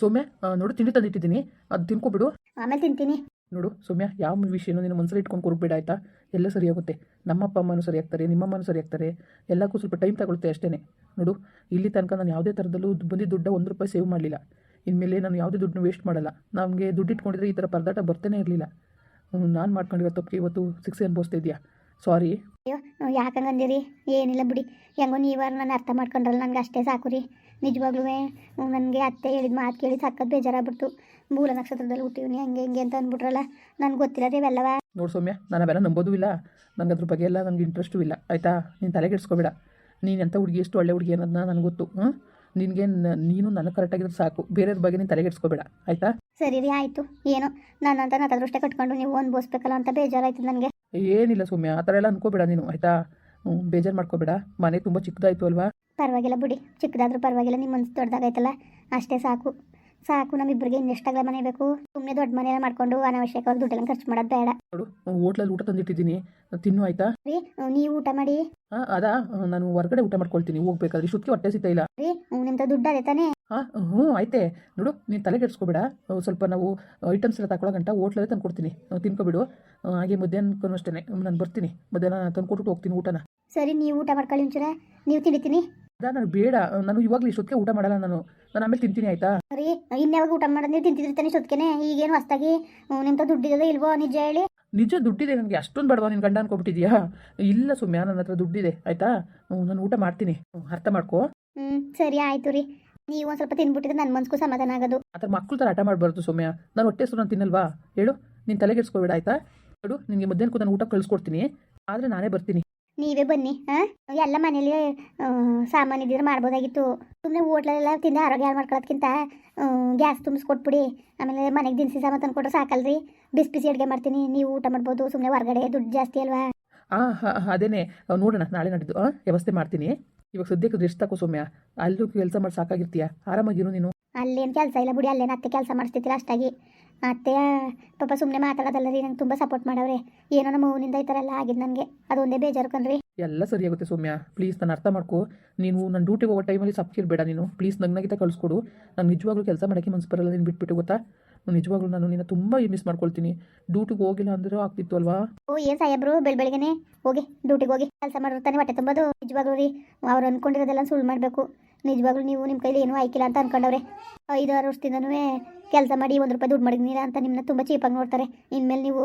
ಸೌಮ್ಯ ನೋಡು ತಿಂಡಿ ತಂದಿಟ್ಟಿದ್ದೀನಿ. ಅದು ತಿನ್ಕೊಬಿಡು. ಆಮೇಲೆ ತಿಂತೀನಿ. ನೋಡು ಸೌಮ್ಯ ಯಾವ ವಿಷಯನೂ ನೀನು ಮನಸ್ಸಲ್ಲಿ ಇಟ್ಕೊಂಡು ಕೊಡ್ಬೇಡ ಆಯಿತಾ? ಎಲ್ಲ ಸರಿಯಾಗುತ್ತೆ. ನಮ್ಮ ಅಪ್ಪ ಅಮ್ಮನೂ ಸರಿ ಆಗ್ತಾರೆ ನಿಮ್ಮಮ್ಮನೂ ಸರಿ ಆಗ್ತಾರೆ. ಎಲ್ಲಕ್ಕೂ ಸ್ವಲ್ಪ ಟೈಮ್ ತಗೊಳುತ್ತೆ ಅಷ್ಟೇ ನೋಡು ಇಲ್ಲಿ ತನಕ ನಾನು ಯಾವುದೇ ಥರದಲ್ಲೂ ಬಂದಿದ್ದ ದುಡ್ಡ ಒಂದು ರೂಪಾಯಿ ಸೇವ್ ಮಾಡಲಿಲ್ಲ. ಇನ್ಮೇಲೆ ನಾನು ಯಾವುದೇ ದುಡ್ಡನ್ನ ವೇಸ್ಟ್ ಮಾಡಲ್ಲ. ನಮಗೆ ದುಡ್ಡು ಇಟ್ಕೊಂಡಿದ್ರೆ ಈ ಥರ ಪರದಾಟ ಬರ್ತಾನೆ ಇರಲಿಲ್ಲ. ನಾನು ಮಾಡ್ಕೊಂಡಿರೋ ತಪ್ಪಿಗೆ ಇವತ್ತು ಸಿಕ್ಸ್ ಅನುಭವಿಸ್ತಾ ಇದೆಯಾ ಸಾರಿ ಅಯ್ಯೋ ಯಾಕಂಗಂದಿರಿ ಏನಿಲ್ಲ ಬಿಡಿ. ಹೆಂಗೋ ನೀವಾರು ನಾನು ಅರ್ಥ ಮಾಡ್ಕೊಂಡ್ರಲ್ಲ ನನಗೆ ಅಷ್ಟೇ ಸಾಕು ರೀ. ನಿಜವಾಗ್ಲೂ ನನಗೆ ಅತ್ತೆ ಹೇಳಿದ ಮಾತು ಕೇಳಿ ಸಕ್ಕತ್ ಬೇಜಾರಾಗ್ಬಿಡ್ತು. ಮೂಲ ನಕ್ಷತ್ರದಲ್ಲಿ ಹುಟ್ಟಿವ್ನಿ ಹಂಗೆ ಹಿಂಗೆ ಅಂತ ಅಂದ್ಬಿಟ್ರಲ್ಲ ನನಗೆ ಗೊತ್ತಿಲ್ಲ ರೀ ಇವೆಲ್ಲವ. ನೋಡು ಸೌಮ್ಯ ನಾನು ಅವೆಲ್ಲ ನಂಬೋದೂ ಇಲ್ಲ. ನನಗೆ ಅದ್ರ ಬಗ್ಗೆ ಎಲ್ಲ ನನಗೆ ಇಂಟ್ರೆಸ್ಟೂ ಇಲ್ಲ ಆಯಿತಾ? ನೀನು ತಲೆಗೆಡ್ಸ್ಕೊಬೇಡ ನೀನು ಎಂಥ ಹುಡುಗಿ ಎಷ್ಟು ಒಳ್ಳೆ ಹುಡುಗಿ ಅನ್ನೋದನ್ನ ನನಗೆ ಗೊತ್ತು ನಿನಗೆ ನೀನು ನನಗೆ ಕರೆಕ್ಟಾಗಿದ್ರೆ ಸಾಕು ಬೇರೆಯವ್ರ ಬಗ್ಗೆ ನೀನು ತಲೆಗೆಡ್ಸ್ಕೊಬೇಡ ಆಯಿತಾ? ಸರಿ ರೀ ಆಯಿತು. ಏನೋ ನಾನಂತ ನಾನು ಅದೃಷ್ಟ ಕಟ್ಕೊಂಡು ನೀವು ಒಂದು ಬೋಸ್ಬೇಕಲ್ಲ ಅಂತ ಬೇಜಾರಾಯ್ತು ನನಗೆ. ಏನಿಲ್ಲ ಸೌಮ್ಯ ಆ ಥರ ಎಲ್ಲ ಅನ್ಕೋಬೇಡ ನೀನು ಆಯಿತಾ? ಬೇಜಾರು ಮಾಡ್ಕೋಬೇಡ. ಮನೆ ತುಂಬ ಚಿಕ್ಕದಾಯಿತು ಅಲ್ವಾ? ಪರವಾಗಿಲ್ಲ ಬಿಡಿ. ಚಿಕ್ಕದಾದ್ರೂ ಪರವಾಗಿಲ್ಲ ನಿಮ್ಮ ಮನಸ್ಸು ದೊಡ್ಡದಾಗೈತಲ್ಲ. ಅಷ್ಟೇ ಸಾಕು. ಸಾಕು ನಮ್ಮಿಬ್ಬರಿಗೆ ಇನ್ನೆಷ್ಟಾಗಲ ಮನೆ ಬೇಕು. ಸುಮ್ಮನೆ ದೊಡ್ಡ ಮನೆಯೆಲ್ಲ ಮಾಡ್ಕೊಂಡು ಅನಾವಶ್ಯಕವಾಗಿ ದುಡ್ಡೆಲ್ಲ ಖರ್ಚು ಮಾಡೋದು ಬೇಡ. ನೋಡು ಹೋಟ್ಲಲ್ಲಿ ಊಟ ತಂದಿಟ್ಟಿದ್ದೀನಿ. ತಿನ್ನು ಆಯ್ತಾ? ರೀ ನೀವು ಊಟ ಮಾಡಿ. ಹಾ ಅದಾ? ನಾನು ಹೊರಗಡೆ ಊಟ ಮಾಡ್ಕೊಳ್ತೀನಿ. ಹೋಗ್ಬೇಕಾದ್ರೆ ಇಷ್ಟೊತ್ತಿಗೆ ಹೊಟ್ಟೆ ಸಿಗ್ತಾ ಇಲ್ಲ. ರೀ ನಿಮ್ದು ದುಡ್ಡು ಅದೇ ತಾನೇ? ಹಾಂ ಹ್ಞೂ ಆಯ್ತೆ. ನೋಡು ನೀನು ತಲೆ ಕೆಡಿಸ್ಕೊಬೇಡ. ಸ್ವಲ್ಪ ನಾವು ಐಟಮ್ಸ್ ಎಲ್ಲ ತಗೊಳ್ಳೋ ಗಂಟ ಹೋಟ್ಲಲ್ಲೇ ತಂದು ಕೊಡ್ತೀನಿ ತಿನ್ಕೊಬಿಡು. ಹಾಗೆ ಮಧ್ಯಾಹ್ನಕ್ಕೂ ಅಷ್ಟೇ ನಾನು ಬರ್ತೀನಿ. ಮಧ್ಯಾಹ್ನ ತಂದು ಕೊಟ್ಬಿಟ್ಟು ಹೋಗ್ತೀನಿ ಊಟನ. ಸರಿ ನೀವು ಊಟ ಮಾಡ್ಕೊಳ್ಳಿ ಒಂಚೂರ. ನೀವು ತಿಂಡಿತೀನಿ ಅದಾ ನಾನು ಬೇಡ ನಾನು ಇವಾಗಲೂ ಇಷ್ಟೊತ್ತಿಗೆ ಊಟ ಮಾಡಲ್ಲ ನಾನು. ನಾನು ಆಮೇಲೆ ತಿಂತೀನಿ ಆಯ್ತಾ? ರೀ ಇನ್ಯಾವಾಗ ಊಟ ಮಾಡೋದು ನೀವು ತಿಂತಿದ್ರಿ ತಾನೆ ಇಷ್ಟೊತ್ತಿಗೆ ಈಗೇನು ಹೊಸ್ತಾಗಿ ನಿಮ್ದು ದುಡ್ಡಿದೆ ಇಲ್ವೋ ನಿಜ ಹೇಳಿ? ನಿಜ ದುಡ್ಡಿದೆ ನನಗೆ ಅಷ್ಟೊಂದು ಬಡವ ನಿನ್ನ ಗಂಡ ಅನ್ಕೊಬಿಟ್ಟಿದ್ಯಾ ಇಲ್ಲ ಸುಮ್ಯ ನನ್ನ ಹತ್ರ ದುಡ್ಡಿದೆ ಆಯ್ತಾ? ನಾನು ಊಟ ಮಾಡ್ತೀನಿ. ಅರ್ಥ ಮಾಡ್ಕೋ. ಹ್ಞೂ ಸರಿ ಆಯ್ತು ರೀ. ನೀವು ಒಂದು ಸ್ವಲ್ಪ ತಿನ್ಬಿಟ್ಟಿದ್ರೆ ನನ್ನ ಮನ್ಸಿಗೂ ಸಮಾಧಾನ ಆಗೋದು. ಆ ಥರ ಮಕ್ಕಳು ಥರ ಆಟ ಮಾಡಬಾರ್ದು ಸೌಮ್ಯ. ನಾನು ಹೊಟ್ಟೆ ನಾನು ತಿನ್ನಲ್ವಾ? ಹೇಳು ನೀನು ತಲೆಗೆಡ್ಸ್ಕೊಬೇಡ ಆಯ್ತಾ? ಹೇಳು ನಿನಗೆ ಮಧ್ಯಾಹ್ನಕ್ಕೂ ನಾನು ಊಟ ಕಳಿಸ್ಕೊಡ್ತೀನಿ. ಆದರೆ ನಾನೇ ಬರ್ತೀನಿ. ನೀವೇ ಬನ್ನಿ ಹಾಂ ಎಲ್ಲ ಮನೇಲಿ ಸಾಮಾನು ಇದ್ದಿದ್ರೆ ಮಾಡ್ಬೋದಾಗಿತ್ತು. ಸುಮ್ಮನೆ ಓಟ್ಲಲ್ಲೆಲ್ಲ ತಿಂದು ಆರೋಗ್ಯ ಹಾಳು ಮಾಡ್ಕೊಳ್ಳೋದ್ಕಿಂತ ಗ್ಯಾಸ್ ತುಂಬಿಸ್ಕೊಟ್ಬಿಡಿ. ಆಮೇಲೆ ಮನೆಗೆ ದಿನಸಿ ಸಾಮಾನು ತಂದ್ಕೊಟ್ರೆ ಸಾಕಲ್ರಿ. ಬಿಸಿ ಬಿಸಿ ಅಡುಗೆ ಮಾಡ್ತೀನಿ, ನೀವು ಊಟ ಮಾಡ್ಬೋದು ಸುಮ್ಮನೆ ಹೊರಗಡೆ ದುಡ್ಡು ಜಾಸ್ತಿ ಅಲ್ವಾ? ಹಾಂ ಹಾಂ, ಅದೇನೆ. ನೋಡೋಣ, ನಾಳೆ ನಡೆದು ವ್ಯವಸ್ಥೆ ಮಾಡ್ತೀನಿ. ಇವಾಗ ಸದ್ಯಕ್ಕೆ ಎಷ್ಟು ತಕೋ ಸೌಮ್ಯ. ಅಲ್ಲೂ ಕೆಲಸ ಮಾಡಿ ಸಾಕಾಗಿರ್ತೀಯ. ಆರಾಮಾಗಿರು ನೀನು. ಅಲ್ಲೇನು ಕೆಲಸ ಇಲ್ಲ ಬಿಡಿ ಅಲ್ಲೇನು ಅತ್ತೆ ಕೆಲಸ ಮಾಡಿಸ್ತಿತ್ತಿಲ್ಲ ಅಷ್ಟಾಗಿ. ಅತ್ತೆ ಪಾಪ ಸುಮ್ಮನೆ ಮಾತಾಡೋದಲ್ಲ ರೀ ನಂಗೆ ತುಂಬ ಸಪೋರ್ಟ್ ಮಾಡವ್ರೆ. ಏನೋ ನಮ್ಮ ಮೌನಿಂದ ಈ ಥರ ಎಲ್ಲ ಆಗಿದ್ದು ನನಗೆ. ಅದೊಂದೇ ಬೇಜಾರು ಕಣ್ರಿ. ಎಲ್ಲ ಸರಿಯಾಗುತ್ತೆ ಸೌಮ್ಯ. ಪ್ಲೀಸ್ ನಾನು ಅರ್ಥ ಮಾಡ್ಕೋ. ನೀನು ನನ್ನ ಡ್ಯೂಟಿಗೆ ಹೋಗೋ ಟೈಮಲ್ಲಿ ಸಪ್ಕಿರ್ಬೇಡ ನೀನು. ಪ್ಲೀಸ್ ನಗ್ನಗಿತ ಕಳಿಸ್ಕೊಡು. ನಾನು ನಿಜವಾಗ್ಲೂ ಕೆಲಸ ಮಾಡೋಕ್ಕೆ ಮನ್ಸು ಬರಲ್ಲ ನೀನು ಬಿಟ್ಬಿಟ್ಟು ಗೊತ್ತಾ? ನಾನು ನಿಜವಾಗ್ಲೂ ನಾನು ನಿನ್ನ ತುಂಬ ಮಿಸ್ ಮಾಡ್ಕೊಳ್ತೀನಿ. ಡ್ಯೂಟಿಗೆ ಹೋಗಿಲ್ಲ ಅಂದ್ರೆ ಆಗ್ತಿತ್ತು ಅಲ್ವಾ? ಓ ಏನು ಸಾಹೇಬ್ರು? ಬೆಳ ಬೆಳಗ್ಗೆನೆ ಹೋಗಿ ಡ್ಯೂಟಿಗೆ ಹೋಗಿ ಕೆಲಸ ಮಾಡಿರ್ತಾನೆ ಹೊಟ್ಟೆ ತುಂಬೋದು? ನಿಜವಾಗ್ಲೂ ರೀ. ಅವ್ರು ಅಂದ್ಕೊಂಡಿರೋದೆಲ್ಲ ಸುಳ್ಳು ಮಾಡಬೇಕು. ನಿಜವಾಗ್ಲೂ ನೀವು ನಿಮ್ಮ ಕೈಲಿ ಏನೂ ಆಯ್ಕಿಲ್ಲ ಅಂತ ಅನ್ಕೊಂಡವ್ರೆ. ಐದಾರು ವರ್ಷದಿಂದನೂ ಕೆಲಸ ಮಾಡಿ ಒಂದು ರೂಪಾಯಿ ದುಡ್ಡು ಮಾಡಿದ್ನಿಲ್ಲ ಅಂತ ನಿಮ್ಮನ್ನ ತುಂಬ ಚೀಪಾಗಿ ನೋಡ್ತಾರೆ. ಇನ್ಮೇಲೆ ನೀವು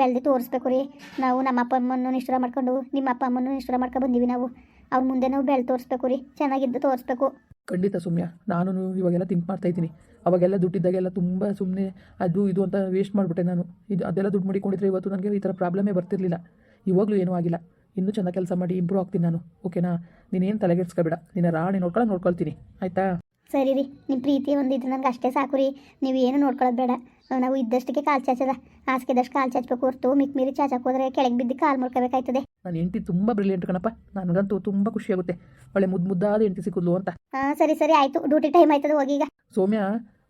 ಬೆಳೆದು ತೋರಿಸ್ಬೇಕು ರೀ. ನಾವು ನಮ್ಮ ಅಪ್ಪ ಅಮ್ಮನ್ನು ನಿಷ್ಠರ ಮಾಡ್ಕೊಂಡು, ನಿಮ್ಮ ಅಪ್ಪ ಅಮ್ಮನ್ನು ನಿಷ್ಠರ ಮಾಡ್ಕೊಂಡು ಬಂದೀವಿ ನಾವು. ಅವ್ರ ಮುಂದೆ ನಾವು ಬೆಳೆ ತೋರಿಸ್ಬೇಕು ರೀ. ಚೆನ್ನಾಗಿದ್ದು ತೋರಿಸ್ಬೇಕು. ಖಂಡಿತ ಸುಮ್ಯ, ನಾನು ಇವಾಗೆಲ್ಲ ತಿಂಕ್ ಮಾಡ್ತಾ ಇದ್ದೀನಿ. ಅವಾಗೆಲ್ಲ ದುಡ್ಡಿದ್ದಾಗೆಲ್ಲ ತುಂಬ ಸುಮ್ಮನೆ ಅದು ಇದು ಅಂತ ವೇಸ್ಟ್ ಮಾಡಿಬಿಟ್ಟೆ ನಾನು. ಇದು ಅದೆಲ್ಲ ದುಡ್ಡು ಮಾಡಿಕೊಂಡಿದ್ರೆ ಇವತ್ತು ನನಗೆ ಈ ಥರ ಪ್ರಾಬ್ಲಮೇ ಬರ್ತಿರಲಿಲ್ಲ. ಇವಾಗಲೂ ಏನೂ ಆಗಿಲ್ಲ. ಇನ್ನೂ ಚೆನ್ನಾಗಿ ಕೆಲಸ ಮಾಡಿ ಇಂಪ್ರೂವ್ ಆಗ್ತೀನಿ ನಾನು ಓಕೆನಾ ನೀನೇನು ತಲೆಗೆಡ್ಸ್ಕೊಬೇಡ ನಿನ್ನ ರಾಣಿ ನೋಡ್ಕೊಳ್ಳೋ ನೋಡ್ಕೊಳ್ತೀನಿ ಆಯಿತಾ? ಸರಿ ರೀ ನಿಮ್ಮ ಪ್ರೀತಿ ಒಂದಿದ್ದು ನನಗೆ ಅಷ್ಟೇ ಸಾಕು ರೀ ನೀವು ಏನು ನೋಡ್ಕೊಳ್ಳೋದು ಬೇಡ. ನಾವು ಇದ್ದಷ್ಟಕ್ಕೆ ಕಾಲು ಚಾಚದ ಹಾಸಿಗೆದಷ್ಟು ಕಾಲು ಚಾಚಬೇಕು ಹೊರತು ಮಿಕ್ ಮೀರಿ ಚಾಚಕ್ಕೆ ಹೋದರೆ ಕೆಳಗೆ ಬಿದ್ದು ಕಾಲು ಮುಡ್ಕೋಬೇಕಾಯ್ತದೆ ನಾನು ಹೆಂಡತಿ ತುಂಬ ಬ್ರಿಲಿಯಂಟ್ ಕಣಪ್ಪ ನನಗಂತೂ ತುಂಬ ಖುಷಿಯಾಗುತ್ತೆ ಒಳ್ಳೆ ಮುದ್ದು ಮುದ್ದಾದ ಹೆಂಡತಿ ಸಿಕ್ಕಿದ್ಲು ಅಂತ. ಹಾಂ ಸರಿ ಸರಿ ಆಯಿತು ಡ್ಯೂಟಿ ಟೈಮ್ ಆಯ್ತದ ಹೋಗಿ ಈಗ. ಸೌಮ್ಯ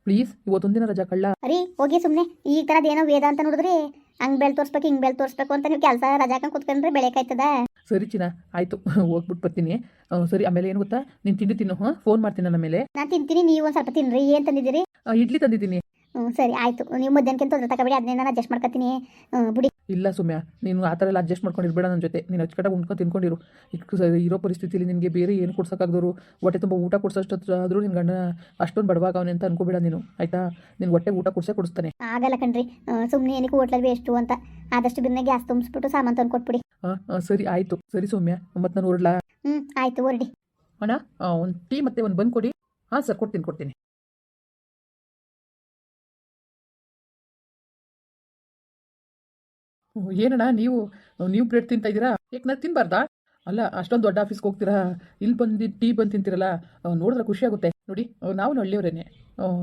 ಪ್ಲೀಸ್ ಇವತ್ತೊಂದಿನ ರಜಾ ಕಳ್ಳ. ಅರಿ ಹೋಗಿ ಸುಮ್ಮನೆ ಈ ಥರದ್ದು ಏನೋ ವೇದ ಅಂತ ನೋಡಿದ್ರಿ ಹಂಗೆ ಬೆಳೆ ತೋರಿಸ್ಬೇಕು ಹಿಂಗ್ ಬೆಳೆ ತೋರಿಸ್ಬೇಕು ಅಂತ ನೀವು ಕೆಲಸ ರಜಾಕ ಕುತ್ಕೊಂಡ್ರೆ ಬೆಳೆಕಾಯ್ತದ ಸರಿ ಚಿನ್ನ ಆಯ್ತು. ಹೋಗ್ಬಿಟ್ಟು ಬರ್ತೀನಿ. ಸರಿ ಆಮೇಲೆ ಏನು ಗೊತ್ತಾ? ನೀನು ತಿಂಡಿ ತಿನ್ನು ಹಾಂ? ಫೋನ್ ಮಾಡ್ತೀನಿ ನನ್ನ ಮೇಲೆ. ನಾನು ತಿಂತೀನಿ ನೀವು ಒಂದು ಸ್ವಲ್ಪ ತಿನ್ರಿ. ಏನು ತಂದಿದ್ದೀರಿ? ಇಡ್ಲಿ ತಂದಿದ್ದೀನಿ. ಹ್ಞೂ ಸರಿ ಆಯ್ತು. ನೀವು ಮಧ್ಯಾಹ್ನಕ್ಕೆ ತೊಂದರೆ ತಗೋಬೇಡಿ ಅದನ್ನೇ ನಾನು ಅಡ್ಜಸ್ಟ್ ಮಾಡ್ಕೊತೀನಿ. ಬಿಡಿ. ಇಲ್ಲ ಸುಮ್ಯ ನೀನು ಆ ಥರ ಎಲ್ಲ ಅಡ್ಜಸ್ಟ್ ಮಾಡ್ಕೊಂಡಿರ್ಬೇಡ ನನ್ನ ಜೊತೆ. ನೀನು ಅಚ್ಚುಕಟ್ಟಾಗಿ ಉಣ್ಕೊಂಡು ತಿನ್ಕೊಂಡಿರು. ಇರೋ ಪರಿಸ್ಥಿತಿಲಿ ನಿನಗೆ ಬೇರೆ ಏನು ಕೊಡ್ಸೋಕ್ಕಾಗ್ದವರು ಹೊಟ್ಟೆ ತುಂಬ ಊಟ ಕೊಡ್ಸೋಷ್ಟಾದ್ರೂ ಆದರೂ ನಿನ್ನ ಗಂಡ ಅಷ್ಟೊಂದು ಬಡವಾಗವನೆ ಅಂತ ಅನ್ಕೋಬೇಡ ನೀನು ಆಯಿತಾ? ನಿನ್ನ ಹೊಟ್ಟೆ ಊಟ ಕೊಡ್ಸೇ ಕೊಡಿಸ್ತಾನೆ. ಆಗಲ್ಲ ಕಣ್ರಿ. ಸುಮ್ಮನೆ ಏನಕ್ಕೆ ಹೋಟ್ಲಲ್ಲಿ ಎಷ್ಟು ಅಂತ. ಆದಷ್ಟು ಬಿನ್ನ ಗ್ಯಾಸ್ ತುಂಬಿಸ್ಬಿಟ್ಟು ಸಾಮಾನು ತಂದು ಕೊಟ್ಬಿಡಿ. ಹಾಂ ಸರಿ ಆಯಿತು. ಸರಿ ಸೌಮ್ಯ ಮತ್ತು ನಾನು ಹೊರಡ್ಲಾ? ಹ್ಞೂ ಆಯಿತು ಹೊರಡಿ. ಅಣ್ಣ ಒಂದು ಟೀ ಮತ್ತೆ ಒಂದು ಬಂದು ಕೊಡಿ. ಹಾಂ ಸರ್ ಕೊಡ್ತೀನಿ ಕೊಡ್ತೀನಿ. ಏನಣ್ಣ ನೀವು ನೀವು ಬ್ರೆಡ್ ತಿಂತಾ ಇದ್ದೀರಾ? ಯಾಕೆ ನಾನು ತಿನ್ಬಾರ್ದಾ? ಅಲ್ಲ, ಅಷ್ಟೊಂದು ದೊಡ್ಡ ಆಫೀಸ್ಗೆ ಹೋಗ್ತೀರಾ? ಇಲ್ಲಿ ಬಂದು, ಟೀ ಬಂದು ತಿಂತೀರಲ್ಲ? ನೋಡಿದ್ರೆ ಖುಷಿ ಆಗುತ್ತೆ. ನೋಡಿ ನಾವು ಹಳ್ಳಿಯವರೇನೆ.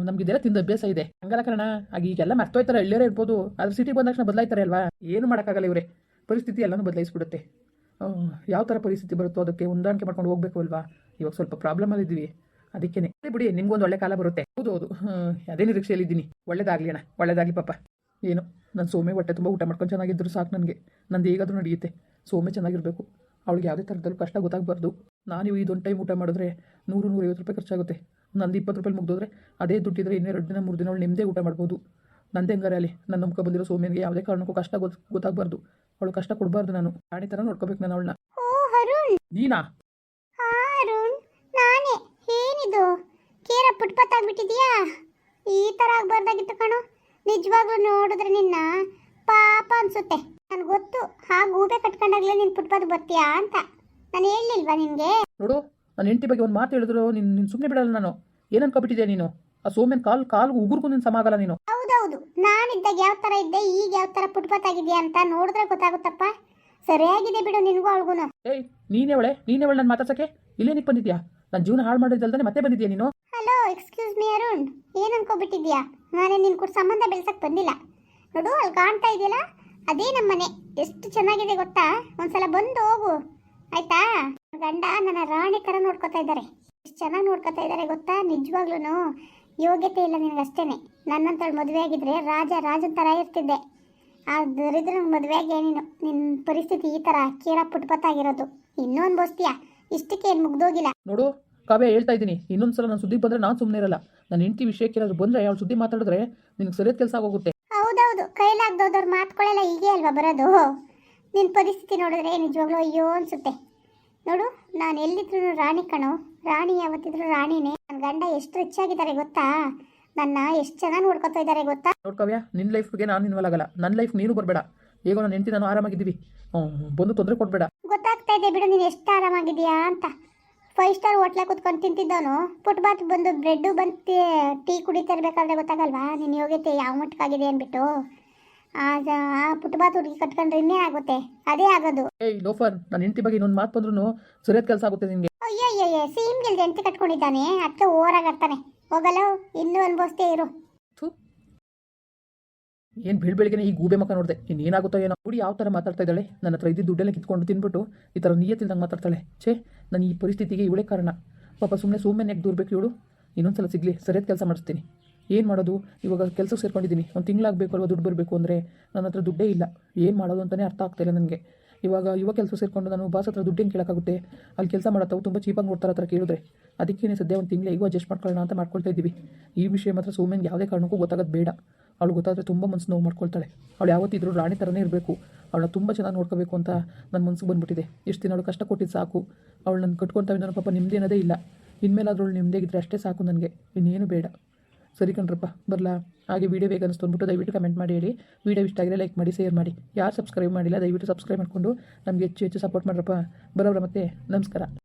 ನಮ್ಗೆ ಇದೆಲ್ಲ ತಿಂದ ಅಭ್ಯಾಸ ಇದೆ. ಹಂಗಲ್ಲ ಕಣ ಆಗ ಈಗೆಲ್ಲ ಮರ್ತೋಯ್ತಾರೆ ಹಳ್ಳಿಯವರೇ ಇರ್ಬೋದು. ಆದ್ರೆ ಸಿಟಿಗೆ ಬಂದ ತಕ್ಷಣ ಬದಲಾಯ್ತಾರೆ ಅಲ್ವಾ? ಏನು ಮಾಡೋಕ್ಕಾಗಲ್ಲ ಇವರೇ. ಪರಿಸ್ಥಿತಿ ಎಲ್ಲನೂ ಬದಲಾಯಿಸ್ಬಿಡುತ್ತೆ. ಯಾವ ಥರ ಪರಿಸ್ಥಿತಿ ಬರುತ್ತೋ ಅದಕ್ಕೆ ಹೊಂದಾಣಿಕೆ ಮಾಡ್ಕೊಂಡು ಹೋಗ್ಬೇಕು ಅಲ್ವಾ? ಇವಾಗ ಸ್ವಲ್ಪ ಪ್ರಾಬ್ಲಮಲ್ಲಿ ಇದ್ದೀವಿ ಅದಕ್ಕೇನೆ. ಬಿಡಿ, ನಿಮ್ಗೊಂದು ಒಳ್ಳೆ ಕಾಲ ಬರುತ್ತೆ. ಹೌದು ಹೌದು. ಅದೇ ನಿರೀಕ್ಷೆಯಲ್ಲಿ ಇದ್ದೀನಿ ಒಳ್ಳೇದಾಗಲಿ ಅಣ್ಣ. ಒಳ್ಳೇದಾಗಲಿ ಪಾಪ. ಏನು? ನಾನು ಸೋಮೆ ಹೊಟ್ಟೆ ತುಂಬ ಊಟ ಮಾಡ್ಕೊಂಡು ಚೆನ್ನಾಗಿದ್ದರೂ ಸಾಕು ನನಗೆ. ನಂದು ಹೇಗಾದರೂ ನಡೆಯುತ್ತೆ. ಸೋಮೆ ಚೆನ್ನಾಗಿರಬೇಕು. ಅವಳಿಗೆ ಯಾವುದೇ ಥರದಲ್ಲೂ ಕಷ್ಟ ಗೊತ್ತಾಗಬಾರ್ದು. ನಾನು ಇದೊಂದು ಟೈಮ್ ಊಟ ಮಾಡಿದ್ರೆ ನೂರು ನೂರೈವತ್ತು ರೂಪಾಯಿ ಖರ್ಚಾಗುತ್ತೆ. ನಂದು ಇಪ್ಪತ್ತು ರೂಪಾಯಿ ಮುಗ್ದೋದ್ರೆ ಅದೇ ದುಡ್ಡಿದ್ರೆ ಇನ್ನೆರಡು ದಿನ ಮೂರು ದಿನ ಅವಳು ನಿಮ್ಮದೇ ಊಟ ಮಾಡ್ಬೋದು. ನಂದು ಹೆಂಗಾರೆ ಅಲ್ಲಿ? ನನ್ನ ನಂಬ್ಕೊ ಬಂದಿರೋ ಸೋಮ್ಯನಿಗೆ ಯಾವುದೇ ಕಾರಣಕ್ಕೂ ಕಷ್ಟ ಗೊತ್ತು ಗೊತ್ತಾಗಬಾರ್ದು. ಅವಳು ಕಷ್ಟ ಕೊಡಬಾರ್ದು ನಾನು. ರಾಣಿ ಥರ ನೋಡ್ಕೋಬೇಕು ನಾನು ಅವಳನ್ನ. ನೀನಾ. ಏನಿದು? ಕೇರ ಪುಟ್ಪತ್ತಾಗ್ಬಿಟ್ಟಿದ್ಯಾ? ಈ ಥರ ಆಗ್ಬಾರ್ದಾಗಿತ್ತು ಕಣೋ. ನಿಜವಾಗ್ಲೂ ನೋಡಿದ್ರೆ ನಿನ್ನ ಪಾಪ ಅನ್ಸುತ್ತೆ. ನನ್ಗೆ ಗೊತ್ತು. ಹಾಗೆ ಗೂಬೆ ಕಟ್ಕೊಂಡಾಗ್ಲೇ ನೀನು ಫುಟ್ಪಾತ್ ಬರ್ತೀಯಾ ಅಂತ. ನಾನು ಹೇಳಿಲ್ವಾ ನಿನಗೆ? ನೋಡು ನನ್ನ ಹೆಂಡತಿ ಬಗ್ಗೆ ಒಂದು ಮಾತು ಹೇಳಿದ್ರು ನಿನ್ ನಿನ್ ಸುಮ್ಮನೆ ಬಿಡಲ್ಲ ನಾನು. ಏನು ಅನ್ಕೊಬಿಟ್ಟಿದ್ಯಾ ನೀನು? ಆ ಸೋಮ್ಯನ್ ಕಾಲು ಕಾಲ್ ಉಗುರ್ಗೂ ನಿನ್ ಸಮ ಆಗಲ್ಲ ನೀನು. ಹೌದೌದು. ನಾನಿದ್ದಾಗ ಯಾವ ಥರ ಇದ್ದೆ ಈಗ ಯಾವ ಥರ ಪುಟ್ಪತ್ತಾಗಿದ್ಯಾ ಅಂತ ನೋಡಿದ್ರೆ ಗೊತ್ತಾಗುತ್ತಪ್ಪ. ಸರಿಯಾಗಿದೆ ಬಿಡು ನಿನಗೂ ಅವಳಿಗೂ ಏಯ್ ನೀನೇ ಅವಳೆ ನೀನೇ ಒಳ್ಳೆ ನನ್ನ ಮಾತಾಡ್ಸಕ್ಕೆ? ಇಲ್ಲೇ ಬಂದಿದ್ಯಾ? ನನ್ನ ಜೀವನ ಹಾಳು ಮಾಡಿದ್ದಲ್ದೇ ಮತ್ತೆ ಬಂದಿದ್ಯಾ ನೀನು? Hello excuse me Arun. ಏನು ಅನ್ಕೋಬಿಟ್ಟಿದ್ಯಾ? ನಾನೇ ನಿನ್ ಕೂಡ ಸಂಬಂಧ ಬೆಳ್ಸಕ್ ಬಂದಿಲ್ಲ. ನೋಡು, ಅಲ್ಲಿ ಕಾಣ್ತಾ ಇದೆಯಲ್ಲ? ಅದೇ ನಮ್ಮನೆ. ಎಷ್ಟು ಚೆನ್ನಾಗಿದೆ ಗೊತ್ತಾ? ಒಂದ್ಸಲ ಬಂದು ಹೋಗು. ಆಯ್ತಾ? ಗಂಡ ನನ್ನ ರಾಣಿ ಥರ ನೋಡ್ಕೊತಾ ಇದ್ದಾರೆ. ಎಷ್ಟು ಚೆನ್ನಾಗಿ ನೋಡ್ಕೊತಾ ಇದ್ದಾರೆ ಗೊತ್ತಾ? ನಿಜವಾಗ್ಲೂ ಯೋಗ್ಯತೆ ಇಲ್ಲ ನಿನಗಷ್ಟೇನೆ. ನನ್ನಂತಳು ಮದುವೆ ಆಗಿದ್ರೆ ರಾಜ ರಾಜನ ಥರ ಇರ್ತಿದ್ದೆ. ಆ ದರಿದ್ರ ಮದುವೆಗೆ ನೀನು ನಿನ್ನ ಪರಿಸ್ಥಿತಿ ಈ ಥರ ಕೀರ ಪುಟ್ಪತ್ತಾಗಿರೋದು. ಇನ್ನೂ ಅನ್ಭವಿಸ್ತೀಯಾ? ಇಷ್ಟಕ್ಕೆ ಏನು ಮುಗ್ದೋಗಿಲ್ಲ? ನೋಡು ಕಾವ್ಯ ಹೇಳ್ತಾ ಇದ್ದೀನಿ. ಇನ್ನೊಂದ್ಸಲ ನಾನು ಸುದ್ದಿ ಬಂದರೆ ನಾನು ಸುಮ್ಮನೆ ಇರಲ್ಲ. ನನ್ನ ಹೆಂಡತಿ ವಿಷಯಕ್ಕೆ ಏನಾದ್ರು ಬಂದ್ರೆ ಅವಳು ಸುದ್ದಿ ಮಾತಾಡಿದ್ರೆ ನಿನಗೆ ಸರಿಯಾದ ಕೆಲಸ ಆಗೋಗುತ್ತೆ. ಹೌದೌದು. ಕೈಲಾಗ್ದವ್ರು ಮಾತುಗಳೆಲ್ಲ ಹೀಗೆ ಅಲ್ವಾ ಬರೋದು? ನಿನ್ನ ಪರಿಸ್ಥಿತಿ ನೋಡಿದ್ರೆ ನಿಜವಾಗ್ಲೂ ಅಯ್ಯೋ ಅನ್ಸುತ್ತೆ. ನೋಡು ನಾನು ಎಲ್ಲಿದ್ರು ರಾಣಿ ಕಣೋ. ರಾಣಿ ಯಾವತ್ತಿದ್ರು ರಾಣಿನೇ. ನನ್ನ ಗಂಡ ಎಷ್ಟು ರಿಚ್ ಆಗಿದ್ದಾರೆ ಗೊತ್ತಾ? ನನ್ನ ಎಷ್ಟು ಚೆನ್ನಾಗಿ ನೋಡ್ಕೊತಾ ಇದ್ದಾರೆ ಗೊತ್ತಾ? ನೋಡ್ ನಿನ್ ನಿನ್ನ ಲೈಫ್ಗೆ ನಾನು ಇನ್ವಾಲ್ ಆಗಲ್ಲ. ನನ್ನ ಲೈಫ್ ನೀನು ಬರಬೇಡ. ಈಗ ನಾನು ಹೆಂಡತಿ ನಾನು ಆರಾಮಾಗಿದ್ದೀವಿ. ಬಂದು ತೊಂದರೆ ಕೊಡಬೇಡ. ಗೊತ್ತಾಗ್ತಾ ಇದೆ ಬಿಡು ನೀನು ಎಷ್ಟು ಆರಾಮಾಗಿದೆಯಾ ಅಂತ. ಫೈವ್ ಸ್ಟಾರ್ ಹೋಟ್ಲ ಕುತ್ಕೊಂಡು ತಿಂತಿದ್ದವನು. ಫುಟ್ಬಾತ್ ಬಂದು ಬ್ರೆಡ್ಡು ಬಂದು ಟೀ ಕುಡಿತಾ ಇರಬೇಕಾದ್ರೆ ಗೊತ್ತಾಗಲ್ವಾ? ನಿನ್ನ ಯೋಗ್ಯತೆ ಯಾವ ಮಟ್ಟಕ್ಕಾಗಿದೆ ಅಂದ್ಬಿಟ್ಟು. ಆಗ ಆ ಫುಟ್ಬಾತ್ ಹುಡುಗಿ ಕಟ್ಕೊಂಡ್ರೆ ಇನ್ನೇನಾಗುತ್ತೆ ಅದೇ ಆಗೋದು. ಏಯ್ ಲೋಫರ್ ನನ್ನ ಹೆಂಡತಿ ಬಗ್ಗೆ ಇನ್ನೊಂದು ಮಾತು ಬಂದ್ರೂ ಸರಿಯಾದ ಕೆಲಸ ಆಗುತ್ತೆ ನಿಮಗೆ ಅಯ್ಯೋ ಸೀಮ್ ಗೆಲ್ದೆ ಹೆಂಡತಿ ಕಟ್ಕೊಂಡಿದ್ದಾನೆ ಅದಕ್ಕೆ ಓವರಾಗಿ ಆಡ್ತಾನೆ ಹೋಗಲ್ಲ ಇನ್ನೂ ಅನ್ಭವಿಸ್ತೇ ಇರು ಏನು ಬೀಳ್ ಬೆಳಿಗ್ಗೆ ಈ ಗೂಬೆ ಮಕ್ಕ ನೋಡಿದೆ? ಇನ್ನೇನಾಗುತ್ತೋ ಏನೋ? ಹುಡಿ ಯಾವ ಥರ ಮಾತಾಡ್ತಾ ಇದ್ದಾಳೆ? ನನ್ನ ಹತ್ರ ಇದ್ದಿದ್ದು ದುಡ್ಡೆಲ್ಲ ಕಿತ್ಕೊಂಡು ತಿನ್ಬಿಟ್ಟು ಈ ಥರ ನೀಯತ್ತಿಲ್ದಂಗೆ ಮಾತಾಡ್ತಾಳೆ. ಛೇ ನನ್ನ ಈ ಪರಿಸ್ಥಿತಿಗೆ ಇವಳೇ ಕಾರಣ. ಪಾಪ ಸುಮ್ಮನೆ ಸುಮ್ಮನೆ ನೆಕ್ ದೂರ್ಬೇಕು ಇವಳು? ಇನ್ನೊಂದ್ಸಲ ಸಿಗಲಿ, ಸರಿಯಾದ ಕೆಲಸ ಮಾಡಿಸ್ತೀನಿ. ಏನು ಮಾಡೋದು? ಇವಾಗ ಕೆಲಸಕ್ಕೆ ಸೇರ್ಕೊಂಡಿದ್ದೀನಿ. ಒಂದು ತಿಂಗಳಾಗಬೇಕು ಅಲ್ವಾ ದುಡ್ಡು ಬರಬೇಕು ಅಂದರೆ? ನನ್ನ ಹತ್ರ ದುಡ್ಡೇ ಇಲ್ಲ. ಏನು ಮಾಡೋದು ಅಂತಲೇ ಅರ್ಥ ಆಗ್ತಾಯಿಲ್ಲ ನನಗೆ. ಇವಾಗ ಯುವ ಕೆಲಸ ಸೇರಿಕೊಂಡು ನಾನು ಬಾಸ್ ಹತ್ರ ದುಡ್ಡೇನು ಕೇಳೋಕ್ಕಾಗುತ್ತೆ? ಅಲ್ಲಿ ಕೆಲಸ ಮಾಡತ್ತವು ತುಂಬ ಚೀಪಾಗಿ ನೋಡ್ತಾರೆ ಹತ್ರ ಕೇಳಿದ್ರೆ. ಅದಕ್ಕೇನೆ ಸದ್ಯ ಒಂದು ತಿಂಗಳು ಈಗ ಅಡ್ಜಸ್ಟ್ ಮಾಡ್ಕೊಳ್ಳೋಣ ಅಂತ ಮಾಡ್ಕೊಳ್ತಾ ಇದ್ದೀವಿ. ಈ ವಿಷಯ ಮಾತ್ರ ಸೋಮ್ಯನ್ಗೆ ಯಾವುದೇ ಕಾರಣಕ್ಕೂ ಗೊತ್ತಾಗೋದು ಬೇಡ. ಅವಳು ಗೊತ್ತಾದರೆ ತುಂಬ ಮನಸ್ಸು ನೋವು ಮಾಡ್ಕೊಳ್ತಾಳೆ. ಅವಳು ಯಾವತ್ತಿದ್ರೂ ರಾಣಿ ಥರನೇ ಇರಬೇಕು. ಅವಳನ್ನ ತುಂಬ ಚೆನ್ನಾಗಿ ನೋಡ್ಕೋಬೇಕು ಅಂತ ನನ್ನ ಮನಸ್ಸಿಗೆ ಬಂದ್ಬಿಟ್ಟಿದೆ. ಎಷ್ಟು ದಿನ ಅವಳು ಕಷ್ಟ ಕೊಟ್ಟಿದ್ದು ಸಾಕು. ಅವಳು ನನ್ನ ಕಟ್ಕೊಳ್ತಾವೆ ನನ್ನ ಪಾಪ ನಿಮ್ಮದೇ ಅನ್ನೋದೇ ಇಲ್ಲ. ಇನ್ಮೇಲಾದರೂ ಅವಳು ನಿಮ್ಮದೇಗಿದ್ರೆ ಅಷ್ಟೇ ಸಾಕು ನನಗೆ. ಇನ್ನೇನು ಬೇಡ. ಸರಿ ಕಣ್ರಪ್ಪ, ಬರಲಾ? ಹಾಗೆ ವೀಡಿಯೋ ಬೇಗ ಅನಿಸ್ತು ಅಂದ್ಬಿಟ್ಟು ದಯವಿಟ್ಟು ಕಮೆಂಟ್ ಮಾಡಿ ಹೇಳಿ. ವೀಡಿಯೋ ಇಷ್ಟ ಆಗಿಲ್ಲ ಲೈಕ್ ಮಾಡಿ ಶೇರ್ ಮಾಡಿ. ಯಾರು ಸಬ್ಸ್ಕ್ರೈಬ್ ಮಾಡಿಲ್ಲ, ದಯವಿಟ್ಟು ಸಬ್ಸ್ಕ್ರೈಬ್ ಮಾಡಿಕೊಂಡು ನಮಗೆ ಹೆಚ್ಚು ಹೆಚ್ಚು ಸಪೋರ್ಟ್ ಮಾಡ್ರಪ್ಪ. ಬರೋರ ಮತ್ತೆ ನಮಸ್ಕಾರ.